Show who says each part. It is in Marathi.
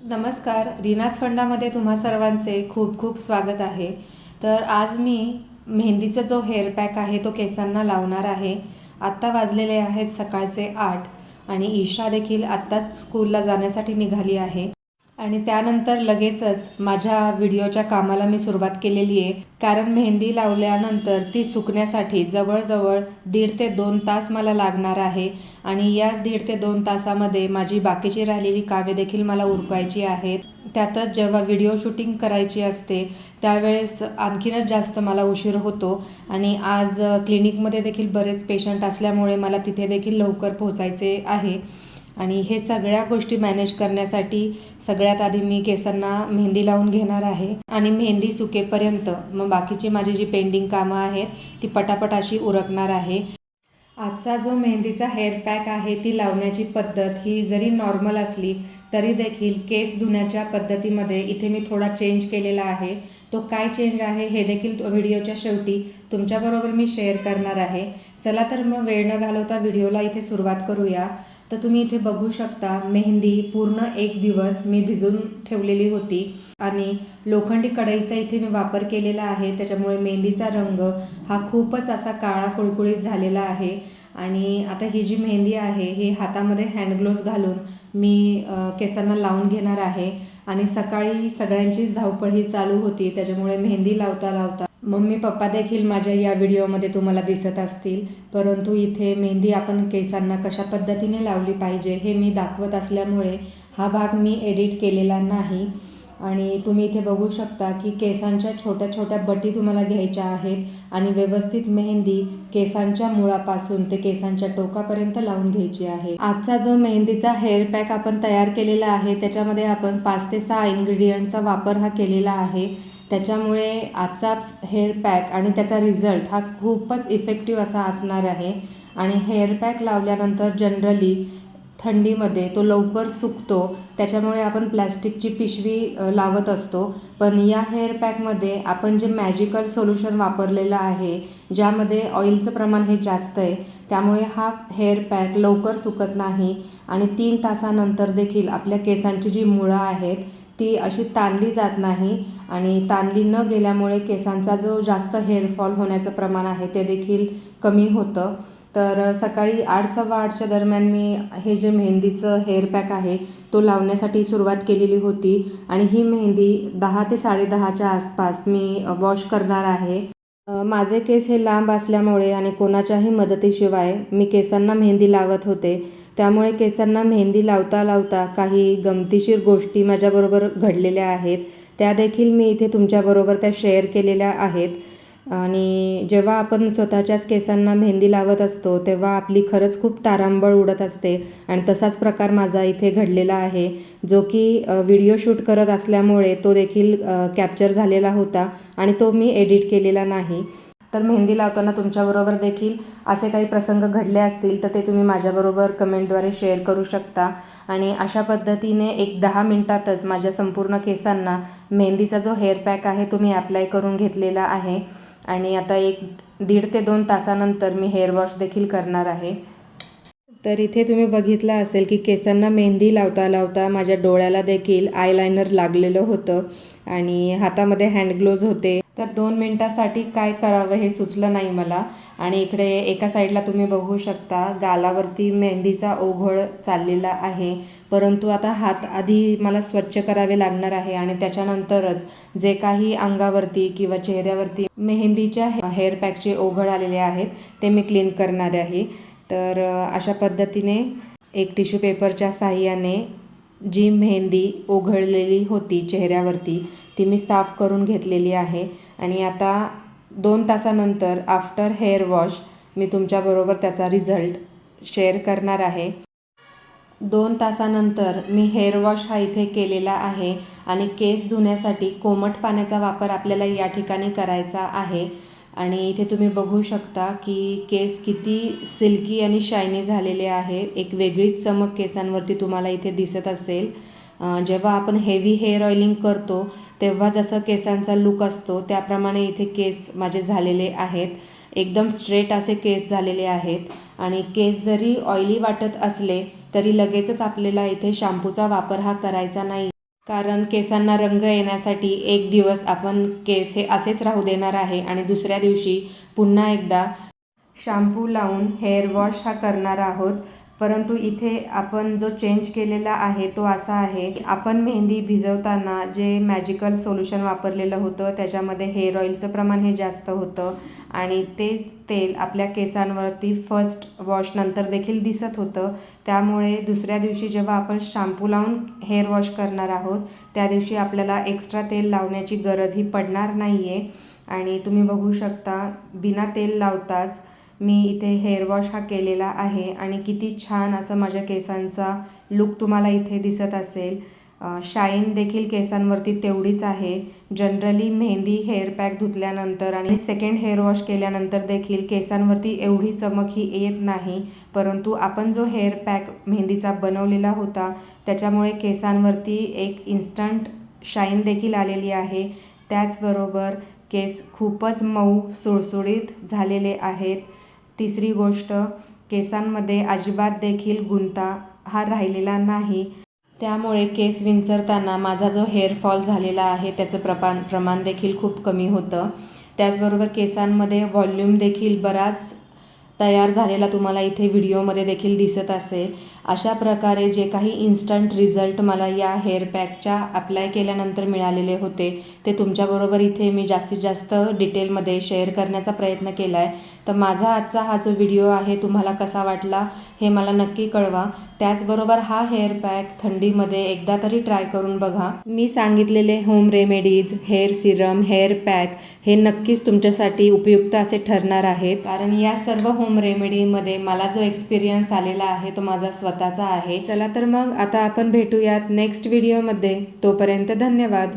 Speaker 1: नमस्कार रिनास फंडामध्ये तुम्हा सर्वांचे खूप खूप स्वागत आहे. तर आज मी मेहंदीचा जो हेअर पॅक आहे तो केसांना लावणार आहे. आत्ता वाजलेले आहेत सकाळचे आठ आणि ईशा देखील आत्ताच स्कूलला जाण्यासाठी निघाली आहे. आणि त्यानंतर लगेचच माझ्या व्हिडिओच्या कामाला मी सुरुवात केलेली आहे. कारण मेहंदी लावल्यानंतर ती सुकण्यासाठी जवळजवळ दीड ते दोन तास मला लागणार आहे आणि या दीड ते दोन तासामध्ये माझी बाकीची राहिलेली कामे देखील मला उरकायची आहेत. त्यातच जेव्हा व्हिडिओ शूटिंग करायची असते त्यावेळेस आणखीनच जास्त मला उशीर होतो आणि आज क्लिनिकमध्ये देखील बरेच पेशंट असल्यामुळे मला तिथे देखील लवकर पोहोचायचे आहे. आणि हे सगळ्या गोष्टी मॅनेज करण्यासाठी सगळ्यात आधी मी केसांना मेहंदी लावून घेणार आहे. आणि मेहंदी सुकेपर्यंत मग बाकीची माझी जी पेंडिंग कामं आहेत ती पटापट अशी उरकणार आहे. आजचा जो मेहंदीचा हेअर पॅक आहे ती लावण्याची पद्धत ही जरी नॉर्मल असली तरी देखील केस धुण्याच्या पद्धतीमध्ये इथे मी थोडा चेंज केलेला आहे. तो काय चेंज आहे हे देखील व्हिडिओच्या शेवटी तुमच्याबरोबर मी शेअर करणार आहे. चला तर मग वेळ न घालवता व्हिडिओला इथे सुरुवात करूया. तर तुम्ही इथे बघू शकता मेहंदी पूर्ण एक दिवस मी भिजून ठेवलेली होती. आणि लोखंडी कढईचा इथे मी वापर केलेला आहे त्याच्यामुळे मेहंदीचा रंग हा खूपच असा काळा कुळकुळीत झालेला आहे. आणि आता ही जी मेहंदी आहे ही हातामध्ये हँडग्लोव्ज घालून मी केसांना लावून घेणार आहे. आणि सकाळी सगळ्यांचीच धावपळ ही चालू होती त्याच्यामुळे मेहंदी लावता लावता मम्मी पप्पा देखील माझ्या या व्हिडिओमध्ये तुम्हाला दिसत असतील. परंतु इथे मेहंदी आपण केसांना कशा पद्धतीने लावली पाहिजे हे मी दाखवत असल्यामुळे हा भाग मी एडिट केलेला नाही. आणि तुम्ही इथे बघू शकता की केसांच्या छोट्या छोट्या बटी तुम्हाला घ्यायच्या आहेत आणि व्यवस्थित मेहंदी केसांच्या मुळापासून ते केसांच्या टोकापर्यंत लावून घ्यायची आहे. आजचा जो मेहंदीचा हेअर पॅक आपण तयार केलेला आहे त्याच्यामध्ये आपण पाच ते सहा इन्ग्रेडियंटचा वापर हा केलेला आहे. त्याच्यामुळे आजचा हेअर पॅक आणि त्याचा रिझल्ट हा खूपच इफेक्टिव्ह असा असणार आहे. आणि हेअर पॅक लावल्यानंतर जनरली थंडीमध्ये तो लवकर सुकतो. त्याच्यामुळे आपण प्लॅस्टिकची पिशवी लावत असतो. पण या हेअर पॅकमध्ये आपण जे मॅजिकल सोल्युशन वापरलेलं आहे ज्यामध्ये ऑइलचं प्रमाण हे जास्त आहे त्यामुळे हा हेअर पॅक लवकर सुकत नाही. आणि तीन तासानंतर देखील आपल्या केसांची जी मुळं आहेत ती अशी ताणली जात नाही आणि ताणली न गेल्यामुळे केसांचा जो जास्त हेअरफॉल होण्याचं प्रमाण आहे ते देखील कमी होतं. तर सकाळी आठ सव्वा आठच्या दरम्यान मी हे जे मेहंदीचं हेअर पॅक आहे तो लावण्यासाठी सुरुवात केलेली होती आणि ही मेहंदी दहा ते साडेदहाच्या आसपास मी वॉश करणार आहे. माझे केस हे लांब असल्यामुळे आणि कोणाच्याही मदतीशिवाय मी केसांना मेहंदी लावत होते. त्यामुळे केसांना मेहंदी लावता लावता काही गमतीशीर गोष्टी माझ्याबरोबर घडलेल्या आहेत. त्यादेखील मी इथे तुमच्याबरोबर त्या शेअर केलेल्या आहेत. आणि जेव्हा आपण स्वतःच्याच केसांना मेहंदी लावत असतो तेव्हा आपली खरंच खूप तारांबळ उडत असते. आणि तसाच प्रकार माझा इथे घडलेला आहे. जो की व्हिडिओ शूट करत असल्यामुळे तो देखील कॅप्चर झालेला होता आणि तो मी एडिट केलेला नाही. तर मेहंदी लावताना तुमच्याबरोबर देखील असे काही प्रसंग घडले असतील तर ते तुम्ही माझ्याबरोबर कमेंटद्वारे शेअर करू शकता. आणि अशा पद्धतीने एक दहा मिनटातच माझ्या संपूर्ण केसांना मेहंदीचा जो हेअर पॅक आहे तो मी अप्लाय करून घेतलेला आहे. आणि आता एक दीड ते दोन तासानंतर मी हेअर वॉश देखील करणार आहे. तर इथे तुम्ही बघितलं असेल की केसांना मेहंदी लावता लावता माझ्या डोळ्याला देखील आयलायनर लागलेलं होतं आणि हातामध्ये हँडग्लोज होते तर दोन मिनटासाठी काय करावं हे सुचलं नाही मला. आणि इकडे एका साईडला तुम्ही बघू शकता गालावरती मेहंदीचा ओघळ चाललेला आहे. परंतु आता हात आधी मला स्वच्छ करावे लागणार आहे आणि त्याच्यानंतरच जे काही अंगावरती किंवा चेहऱ्यावरती मेहंदीच्या हेअर पॅकचे ओघळ आलेले आहेत ते मी क्लीन करणार आहे. तर अशा पद्धतीने एक टिश्यू पेपरच्या साह्याने जी मेहंदी ओघळलेली होती चेहऱ्यावरती ती मी साफ करून घेतलेली आहे. आणि आता दोन तासानंतर आफ्टर हेअर वॉश मी तुमच्याबरोबर त्याचा रिझल्ट शेअर करणार आहे. दोन तासानंतर मी हेअर वॉश हा इथे केलेला आहे आणि केस धुण्यासाठी कोमट पाण्याचा वापर आपल्याला या ठिकाणी करायचा आहे. आणि इथे तुम्ही बघू शकता की केस किती सिल्की आणि शायनी झालेले आहे. एक वेगळीच चमक केसांवरती तुम्हाला इथे दिसत असेल. जेव्हा आपण हेवी हेअर ऑइलिंग करतो तेव्हा जसं केसांचा लुक असतो त्याप्रमाणे इथे केस माझे झालेले आहेत. एकदम स्ट्रेट असे केस झालेले आहेत. आणि केस जरी ऑइली वाटत असले तरी लगेचच आपल्याला इथे शॅम्पूचा वापर हा करायचा नाही. कारण केसांना रंग येण्यासाठी एक दिवस आपण केस हे असेच राहू देणार आहे आणि दुसऱ्या दिवशी पुन्हा एकदा शॅम्पू लावून हेअर वॉश हा करणार आहोत. परंतु इथे आपण जो चेंज केलेला आहे तो असा आहे की आपण मेहंदी भिजवताना जे मॅजिकल सोल्युशन वापरलेलं होतं त्याच्यामध्ये हेअर ऑइलचं प्रमाण हे जास्त होतं आणि तेच तेल आपल्या केसांवरती फर्स्ट वॉशनंतर देखील दिसत होतं. त्यामुळे दुसऱ्या दिवशी जेव्हा आपण शॅम्पू लावून हेअर वॉश करणार आहोत त्या दिवशी आपल्याला एक्स्ट्रा तेल लावण्याची गरजही पडणार नाही आहे आणि तुम्ही बघू शकता बिना तेल लावताच मी इथे हेअर वॉश हा केलेला आहे आणि किती छान असं माझ्या केसांचा लुक तुम्हाला इथे दिसत असेल. शाईन देखील केसांवरती तेवढीच आहे. जनरली मेहंदी हेअर पॅक धुतल्यानंतर आणि सेकंड हेअर वॉश केल्यानंतर देखील केसांवरती एवढी चमक ही येत नाही. परंतु आपण जो हेअर पॅक मेहंदीचा बनवलेला होता त्याच्यामुळे केसांवरती एक इन्स्टंट शाईन देखील आलेली आहे. त्याचबरोबर केस खूपच मऊ सुळसुळीत झालेले आहेत. तिसरी गोष्ट केसांमध्ये अजिबात देखील गुंता हा राहिलेला नाही. त्यामुळे केस विंचरताना माझा जो हेअर फॉल झालेला आहे त्याचं प्रमाण प्रमाण देखील खूप कमी होतं. त्याचबरोबर केसांमध्ये व्हॉल्यूम देखील बराच तयार झालेला तुम्हाला इथे व्हिडिओमध्ये देखील दिसत असेल. अशा प्रकारे जे काही इन्स्टंट रिझल्ट मला या हेअर पॅकच्या अप्लाय केल्यानंतर मिळालेले होते ते तुमच्याबरोबर इथे मी जास्तीत जास्त डिटेलमध्ये शेअर करण्याचा प्रयत्न केला आहे तर माझा आजचा हा जो व्हिडिओ आहे तुम्हाला कसा वाटला हे मला नक्की कळवा. त्याचबरोबर हा हेअर पॅक थंडीमध्ये एकदा तरी ट्राय करून बघा. मी सांगितलेले home remedies hair serum hair pack हे नक्कीच तुमच्यासाठी उपयुक्त असे ठरणार आहेत. कारण या सर्व होम रेमेडीमध्ये मला जो एक्सपिरियन्स आलेला आहे तो माझा स्वतः महत्त्वाचा आहे. चला तर मग आता आपण भेटूयात नेक्स्ट व्हिडिओमध्ये तोपर्यंत धन्यवाद.